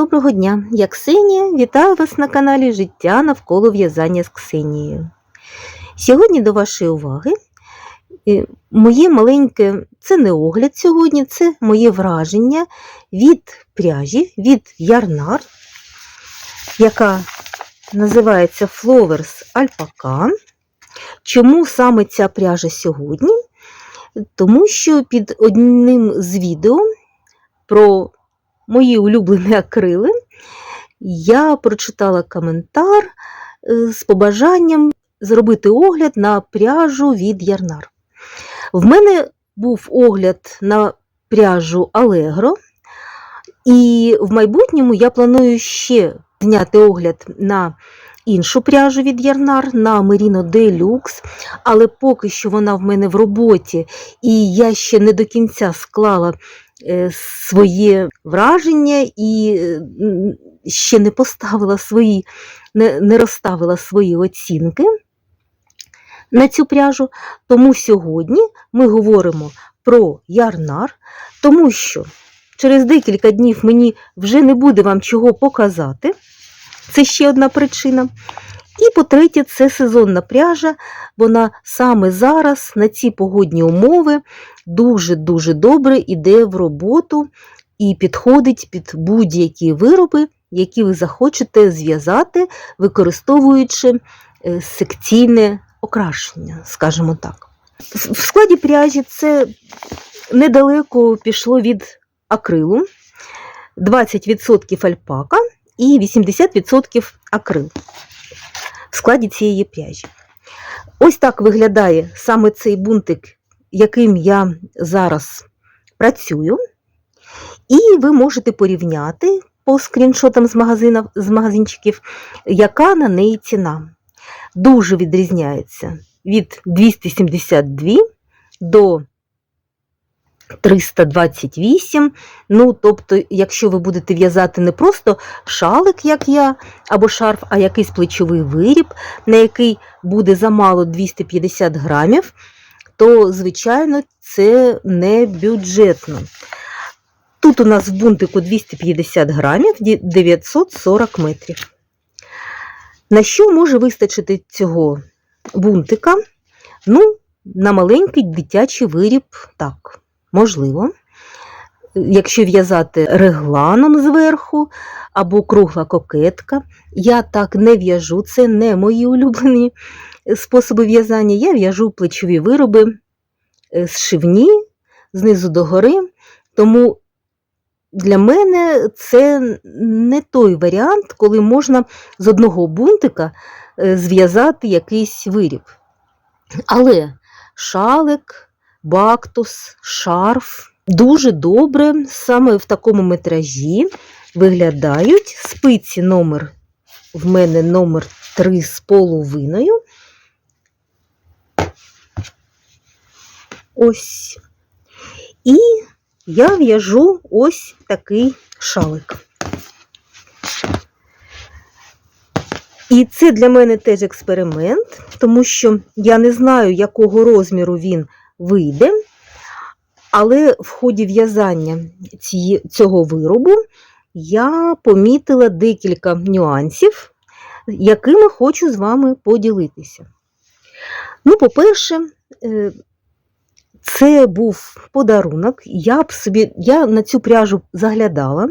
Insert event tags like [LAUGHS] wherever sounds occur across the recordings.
Доброго дня! Я Ксенія. Вітаю вас на каналі Життя навколо в'язання з Ксенією. Сьогодні до вашої уваги е, моє маленьке, це не огляд сьогодні, це моє враження від пряжі, від ярнар, яка називається Flowers Alpaca. Чому саме ця пряжа сьогодні? Тому що під одним з відео про мої улюблені акрили, я прочитала коментар е, з побажанням зробити огляд на пряжу від Ярнар. В мене був огляд на пряжу Allegro, і в майбутньому я планую ще зняти огляд на іншу пряжу від Ярнар, на Merino Deluxe, але поки що вона в мене в роботі, і я ще не до кінця склала е, своє враження і е, ще не поставила свої, не, не розставила свої оцінки на цю пряжу. Тому сьогодні ми говоримо про ярнар, тому що через декілька днів мені вже не буде вам чого показати. Це ще одна причина. І по-третє, це сезонна пряжа. Вона саме зараз, на ці погодні умови, дуже-дуже добре йде в роботу і підходить під будь-які вироби, які ви захочете зв'язати, використовуючи е, секційне окрашення, скажімо так. В складі пряжі це недалеко пішло від акрилу, 20% альпака і 80% акрил в складі цієї пряжі. Ось так виглядає саме цей бунтик, яким я зараз працюю. І ви можете порівняти по скріншотам з, магазинів, з магазинчиків, яка на неї ціна. Дуже відрізняється від 272 до 328. Ну, тобто, якщо ви будете в'язати не просто шалик, як я, або шарф, а якийсь плечовий виріб, на який буде замало 250 грамів, то, звичайно, це не бюджетно. Тут у нас в бунтику 250 грамів, 940 метрів. На що може вистачити цього бунтика? Ну, на маленький дитячий виріб, так, можливо. Якщо в'язати регланом зверху або кругла кокетка, я так не в'яжу, це не мої улюблені способи в'язання. Я в'яжу плечові вироби е, зшивні, знизу до гори. Тому для мене це не той варіант, коли можна з одного бунтика е, зв'язати якийсь виріб. Але шалик, бактус, шарф дуже добре саме в такому метражі виглядають. Спиці номер в мене номер 3 з половиною. Ось. І я в'яжу ось такий шалик. І це для мене теж експеримент, тому що я не знаю, якого розміру він вийде, але в ході в'язання цього виробу я помітила декілька нюансів, якими хочу з вами поділитися. Ну, по-перше, е, це був подарунок. Я б собі, я на цю пряжу заглядала,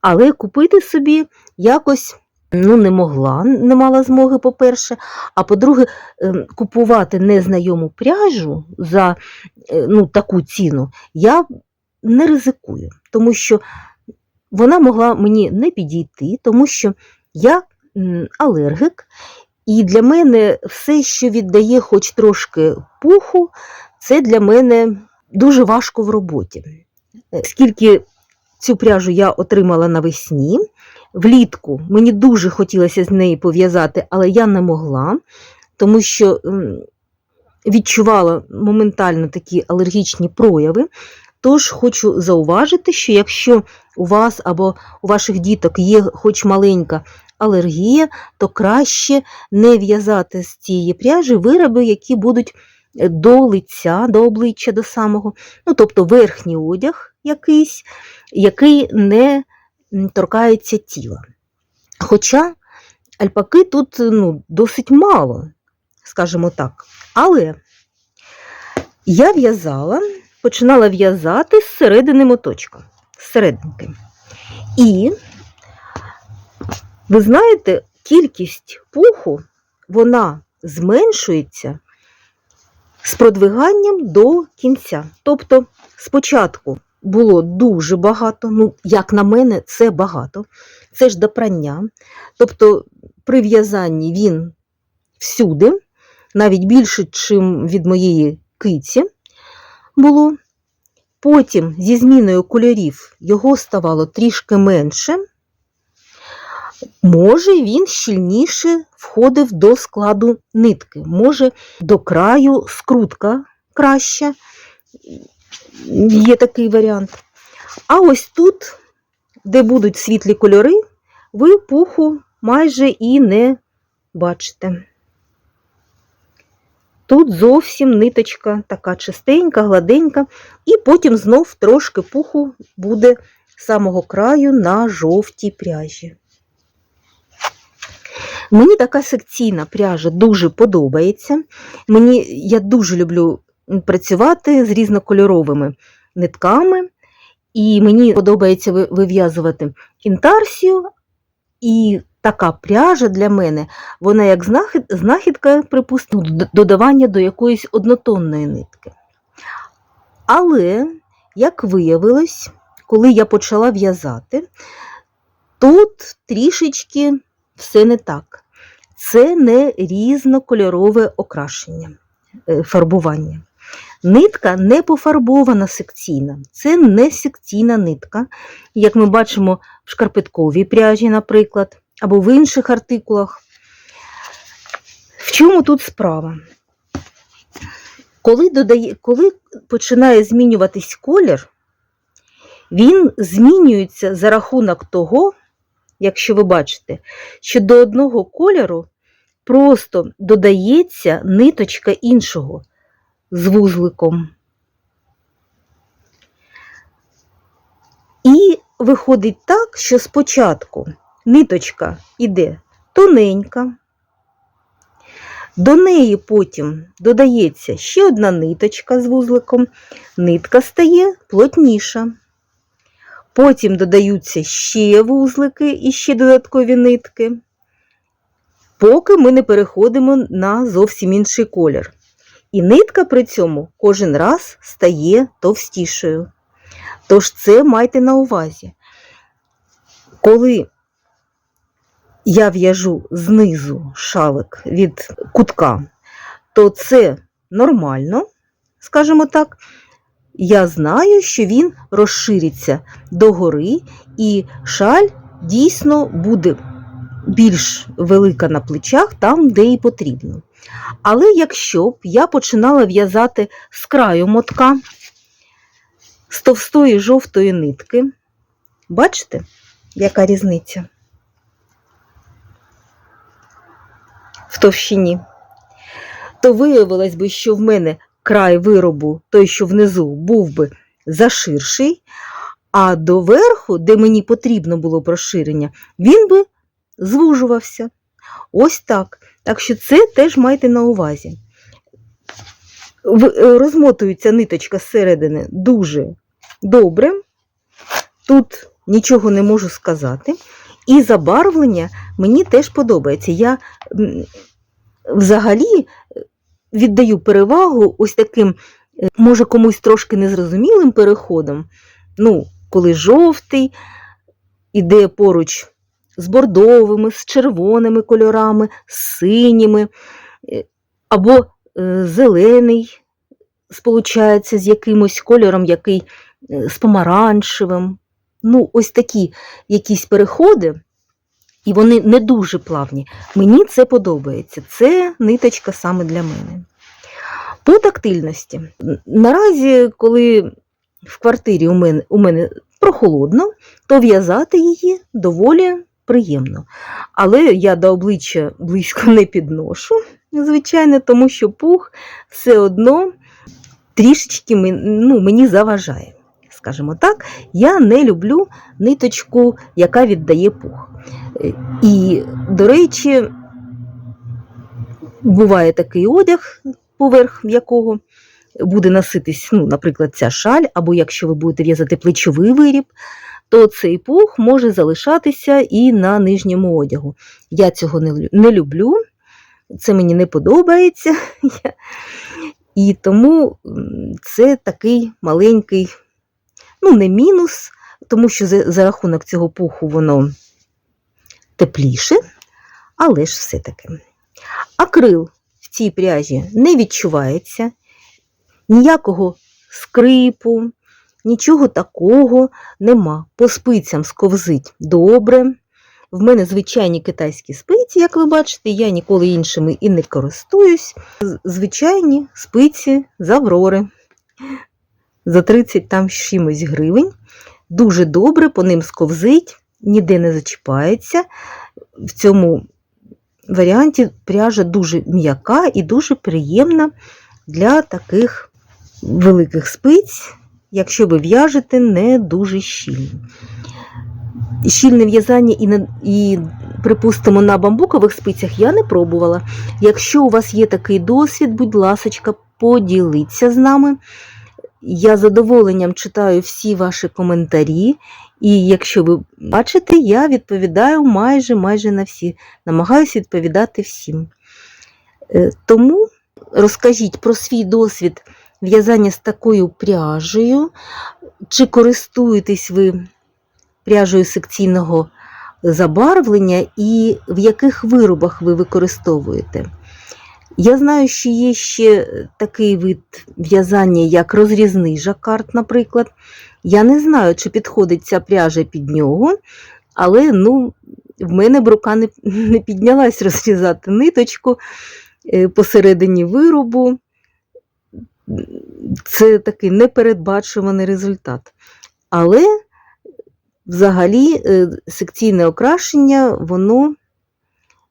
але купити собі якось ну, не могла, не мала змоги, по-перше. А по-друге, ем, купувати незнайому пряжу за е, ну, таку ціну я не ризикую, тому що вона могла мені не підійти, тому що я м, алергик, і для мене все, що віддає хоч трошки пуху, це для мене дуже важко в роботі. Е, Скільки цю пряжу я отримала навесні, влітку мені дуже хотілося з неї пов'язати, але я не могла, тому що відчувала моментально такі алергічні прояви. Тож хочу зауважити, що якщо у вас або у ваших діток є хоч маленька алергія, то краще не в'язати з цієї пряжі вироби, які будуть е, до лиця, до обличчя, до самого, ну, тобто верхній одяг якийсь, який не торкається тіла. Хоча альпаки тут ну, досить мало, скажімо так. Але я в'язала, починала в'язати з середини моточка, з серединки. І, ви знаєте, кількість пуху вона зменшується з продвиганням до кінця. Тобто, спочатку було дуже багато, ну, як на мене, це багато. Це ж до прання. Тобто, при в'язанні він всюди, навіть більше, ніж від моєї киці було. Потім зі зміною кольорів його ставало трішки менше. Може, він щільніше входив до складу нитки, може, до краю скрутка краща, є такий варіант. А ось тут, де будуть світлі кольори, ви пуху майже і не бачите. Тут зовсім ниточка така чистенька, гладенька, і потім знов трошки пуху буде з самого краю на жовтій пряжі. Мені така секційна пряжа дуже подобається. Мені, я дуже люблю працювати з різнокольоровими нитками, і мені подобається вив'язувати інтарсію, і така пряжа для мене, вона як знахідка, припустимо, додавання до якоїсь однотонної нитки. Але, як виявилось, коли я почала в'язати, тут трішечки все не так. Це не різнокольорове окрашення, е, фарбування. Нитка не пофарбована секційна, це не секційна нитка, як ми бачимо в шкарпетковій пряжі, наприклад, або в інших артикулах. В чому тут справа? Коли, додає, коли починає змінюватись колір, він змінюється за рахунок того, якщо ви бачите, що до одного кольору просто додається ниточка іншого з вузликом. І виходить так, що спочатку ниточка іде тоненька, до неї потім додається ще одна ниточка з вузликом, нитка стає плотніша. Потім додаються ще вузлики і ще додаткові нитки, поки ми не переходимо на зовсім інший колір. І нитка при цьому кожен раз стає товстішою. Тож це майте на увазі. Коли я в'яжу знизу шалик від кутка, то це нормально, скажімо так. Я знаю, що він розшириться догори, і шаль дійсно буде більш велика на плечах, там, де і потрібно. Але якщо б я починала в'язати з краю мотка, з товстої жовтої нитки, бачите, яка різниця в товщині, то виявилось би, що в мене край виробу, той, що внизу, був би заширший, а доверху, де мені потрібно було б розширення, він би звужувався. Ось так. Так що це теж майте на увазі. Е, Розмотується ниточка зсередини дуже добре. Тут нічого не можу сказати. І забарвлення мені теж подобається. Я взагалі віддаю перевагу ось таким, е, може, комусь трошки незрозумілим переходом. Ну, коли жовтий іде поруч з бордовими, з червоними кольорами, з синіми, е, або е, зелений сполучається з якимось кольором, який е, з помаранчевим. Ну, ось такі якісь переходи, і вони не дуже плавні. Мені це подобається. Це ниточка саме для мене. По тактильності. Наразі, коли в квартирі у мене, у мене прохолодно, то в'язати її доволі приємно. Але я до обличчя близько не підношу, звичайно, тому що пух все одно трішечки ну, мені заважає, скажімо так, я не люблю ниточку, яка віддає пух. І, до речі, буває такий одяг, поверх якого буде носитись, ну, наприклад, ця шаль, або якщо ви будете в'язати плечовий виріб, то цей пух може залишатися і на нижньому одягу. Я цього не, люблю, це мені не подобається. І тому це такий маленький, ну, не мінус, тому що за, рахунок цього пуху воно тепліше, але ж все-таки. Акрил в цій пряжі не відчувається, ніякого скрипу, нічого такого нема. По спицям сковзить добре. В мене звичайні китайські спиці, як ви бачите, я ніколи іншими і не користуюсь. Звичайні спиці з Аврори. За 30 там чимось гривень. Дуже добре, по ним сковзить, ніде не зачіпається. В цьому варіанті пряжа дуже м'яка і дуже приємна для таких великих спиць, якщо ви в'яжете не дуже щільно. Щільне в'язання і, і, припустимо, на бамбукових спицях я не пробувала. Якщо у вас є такий досвід, будь ласочка, поділіться з нами. Я задоволенням читаю всі ваші коментарі, і якщо ви бачите, я відповідаю майже майже на всі. Намагаюся відповідати всім. Е, Тому розкажіть про свій досвід в'язання з такою пряжею, чи користуєтесь ви пряжею секційного забарвлення і в яких виробах ви використовуєте. Я знаю, що є ще такий вид в'язання, як розрізний жакард, наприклад. Я не знаю, чи підходить ця пряжа під нього, але ну, в мене б рука не, не піднялась [LAUGHS] розрізати ниточку е, посередині виробу. Це такий непередбачуваний результат. Але взагалі е, секційне окрашення, воно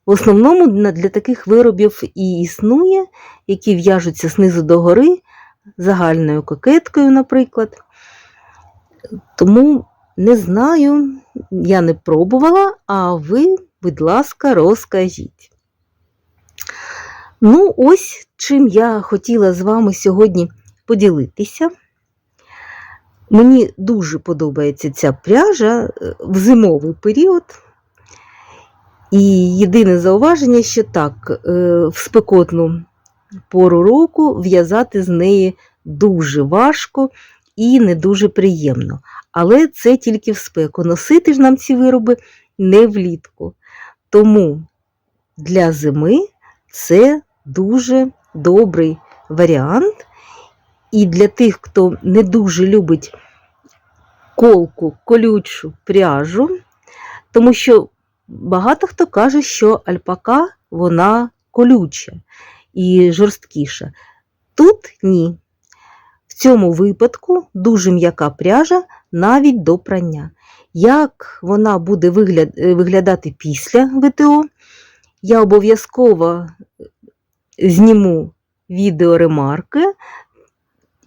в основному для таких виробів і існує, які в'яжуться знизу до гори, загальною кокеткою, наприклад. Тому не знаю, я не пробувала, а ви, будь ласка, розкажіть. Ну, ось чим я хотіла з вами сьогодні поділитися. Мені дуже подобається ця пряжа е, в зимовий період. І єдине зауваження, що так, е, в спекотну пору року в'язати з неї дуже важко і не дуже приємно. Але це тільки в спеку. Носити ж нам ці вироби не влітку. Тому для зими це дуже добрий варіант. І для тих, хто не дуже любить колку, колючу пряжу, тому що багато хто каже, що альпака вона колюча і жорсткіша. Тут ні. В цьому випадку дуже м'яка пряжа навіть до прання. Як вона буде виглядати після ВТО, я обов'язково зніму відеоремарки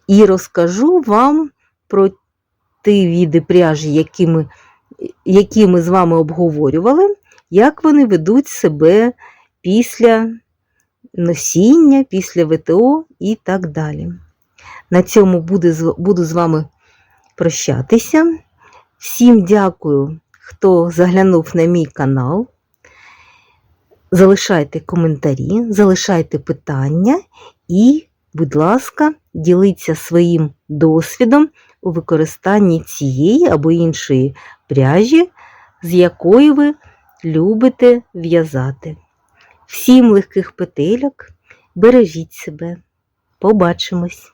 і розкажу вам про ті види пряжі, які ми, які ми з вами обговорювали, як вони ведуть себе після носіння, після ВТО і так далі. На цьому буду, буду з вами прощатися. Всім дякую, хто заглянув на мій канал. Залишайте коментарі, залишайте питання і, будь ласка, діліться своїм досвідом у використанні цієї або іншої пряжі, з якої ви любите в'язати. Всім легких петельок, бережіть себе. Побачимось!